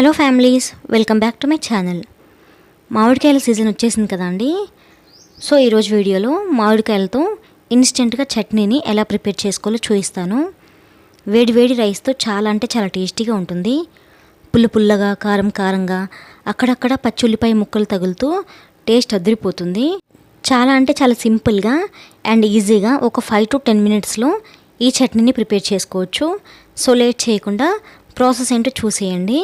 Hello families welcome back to my channel. మామిడికాయల season వచ్చేసింది కదా అండి? సో ఈరోజు వీడియోలో మామిడికాయలతో ఇన్స్టెంట్గా చట్నీని ఎలా ప్రిపేర్ చేసుకోవాలో చూపిస్తాను. వేడి వేడి రైస్తో చాలా అంటే చాలా టేస్టీగా ఉంటుంది. పుల్ల పుల్లగా కారం కారంగా అక్కడక్కడ పచ్చుల్లిపాయ ముక్కలు తగులుతూ టేస్ట్ అదిరిపోతుంది. చాలా అంటే చాలా సింపుల్గా అండ్ ఈజీగా ఒక ఫైవ్ టు టెన్ మినిట్స్లో ఈ చట్నీని ప్రిపేర్ చేసుకోవచ్చు. సో లేట్ చేయకుండా ప్రాసెస్ ఏంటో చూసేయండి.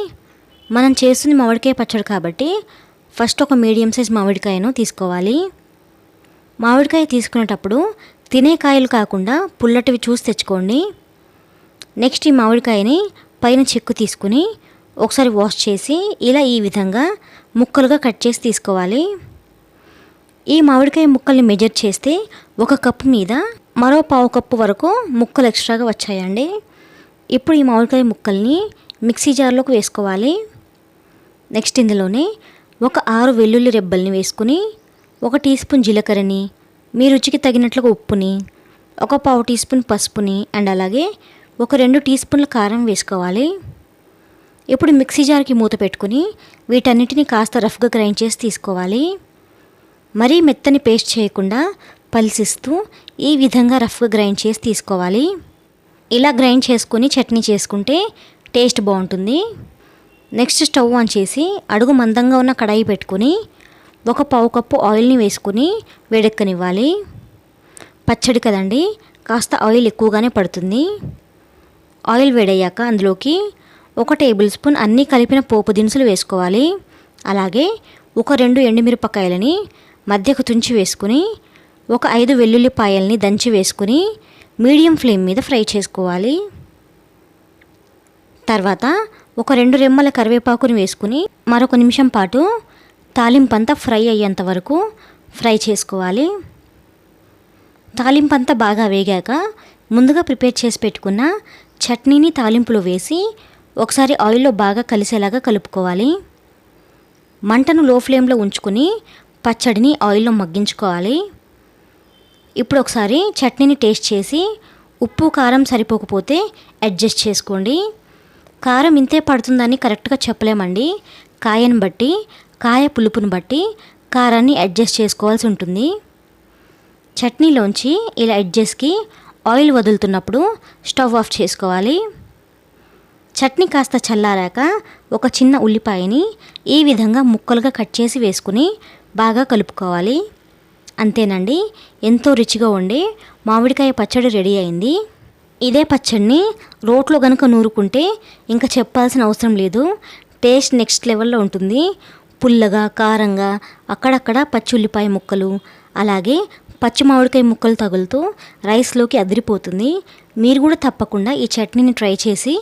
మనం చేస్తుంది మామిడికాయ పచ్చడి కాబట్టి ఫస్ట్ ఒక మీడియం సైజ్ మామిడికాయను తీసుకోవాలి. మామిడికాయ తీసుకునేటప్పుడు తినే కాయలు కాకుండా పుల్లటివి చూసి తెచ్చుకోండి. నెక్స్ట్ ఈ మామిడికాయని పైన చెక్కు తీసుకుని ఒకసారి వాష్ చేసి ఇలా ఈ విధంగా ముక్కలుగా కట్ చేసి తీసుకోవాలి. ఈ మామిడికాయ ముక్కల్ని మెజర్ చేస్తే ఒక కప్పు మీద మరో పావు కప్పు వరకు ముక్కలు ఎక్స్ట్రాగా వచ్చాయండి. ఇప్పుడు ఈ మామిడికాయ ముక్కల్ని మిక్సీ జార్లోకి వేసుకోవాలి. నెక్స్ట్ ఇందులోనే ఒక ఆరు వెల్లుల్లి రెబ్బల్ని వేసుకుని ఒక టీ స్పూన్ జీలకర్రని మీ రుచికి తగినట్లుగా ఉప్పుని ఒక పావు టీ స్పూన్ పసుపుని అండ్ అలాగే ఒక రెండు టీ స్పూన్ల కారం వేసుకోవాలి. ఇప్పుడు మిక్సీ జార్కి మూత పెట్టుకుని వీటన్నిటిని కాస్త రఫ్గా గ్రైండ్ చేసి తీసుకోవాలి. మరీ మెత్తని పేస్ట్ చేయకుండా పలిసిస్తూ ఈ విధంగా రఫ్గా గ్రైండ్ చేసి తీసుకోవాలి. ఇలా గ్రైండ్ చేసుకొని చట్నీ చేసుకుంటే టేస్ట్ బాగుంటుంది. నెక్స్ట్ స్టవ్ ఆన్ చేసి అడుగు మందంగా ఉన్న కడాయి పెట్టుకుని ఒక పావు కప్పు ఆయిల్ని వేసుకుని వేడెక్కనివ్వాలి. పచ్చడి కదండి కాస్త ఆయిల్ ఎక్కువగానే పడుతుంది. ఆయిల్ వేడయ్యాక అందులోకి ఒక టేబుల్ స్పూన్ అన్నీ కలిపిన పోపు దినుసులు వేసుకోవాలి. అలాగే ఒక రెండు ఎండుమిరపకాయలని మధ్యకు తుంచి వేసుకుని ఒక ఐదు వెల్లుల్లిపాయల్ని దంచి వేసుకుని మీడియం ఫ్లేమ్ మీద ఫ్రై చేసుకోవాలి. తర్వాత ఒక రెండు రెమ్మల కరివేపాకుని వేసుకుని మరొక నిమిషం పాటు తాలింపంతా ఫ్రై అయ్యేంత వరకు ఫ్రై చేసుకోవాలి. తాలింపంతా బాగా వేగాక ముందుగా ప్రిపేర్ చేసి పెట్టుకున్న చట్నీని తాలింపులో వేసి ఒకసారి ఆయిల్లో బాగా కలిసేలాగా కలుపుకోవాలి. మంటను లో ఫ్లేమ్లో ఉంచుకుని పచ్చడిని ఆయిల్లో మగ్గించుకోవాలి. ఇప్పుడు ఒకసారి చట్నీని టేస్ట్ చేసి ఉప్పు కారం సరిపోకపోతే అడ్జస్ట్ చేసుకోండి. కారం ఇంతే పడుతుందని కరెక్ట్గా చెప్పలేమండి. కాయను బట్టి కాయ పులుపుని బట్టి కారాన్ని అడ్జస్ట్ చేసుకోవాల్సి ఉంటుంది. చట్నీలోంచి ఇలా ఎడ్జెస్కి ఆయిల్ వదులుతున్నప్పుడు స్టవ్ ఆఫ్ చేసుకోవాలి. చట్నీ కాస్త చల్లారాక ఒక చిన్న ఉల్లిపాయని ఈ విధంగా ముక్కలుగా కట్ చేసి వేసుకుని బాగా కలుపుకోవాలి. అంతేనండి ఎంతో రుచిగా ఉండే మామిడికాయ పచ్చడి రెడీ అయింది. ఇదే పచ్చడిని రోట్లో కనుక నూరుకుంటే ఇంకా చెప్పాల్సిన అవసరం లేదు. టేస్ట్ నెక్స్ట్ లెవెల్లో ఉంటుంది. పుల్లగా కారంగా అక్కడక్కడ పచ్చి ఉల్లిపాయ ముక్కలు అలాగే పచ్చి మామిడికాయ ముక్కలు తగులుతూ రైస్లోకి అదిరిపోతుంది. మీరు కూడా తప్పకుండా ఈ చట్నీని ట్రై చేసి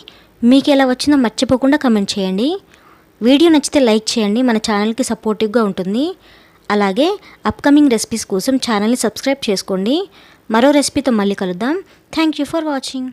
మీకు ఎలా వచ్చిందో మర్చిపోకుండా కమెంట్ చేయండి. వీడియో నచ్చితే లైక్ చేయండి. మన ఛానల్కి సపోర్టివ్గా ఉంటుంది. అలాగే అప్కమింగ్ రెసిపీస్ కోసం ఛానల్ని సబ్స్క్రైబ్ చేసుకోండి. మరో రెసిపీతో మళ్ళీ కలుద్దాం. Thank you for watching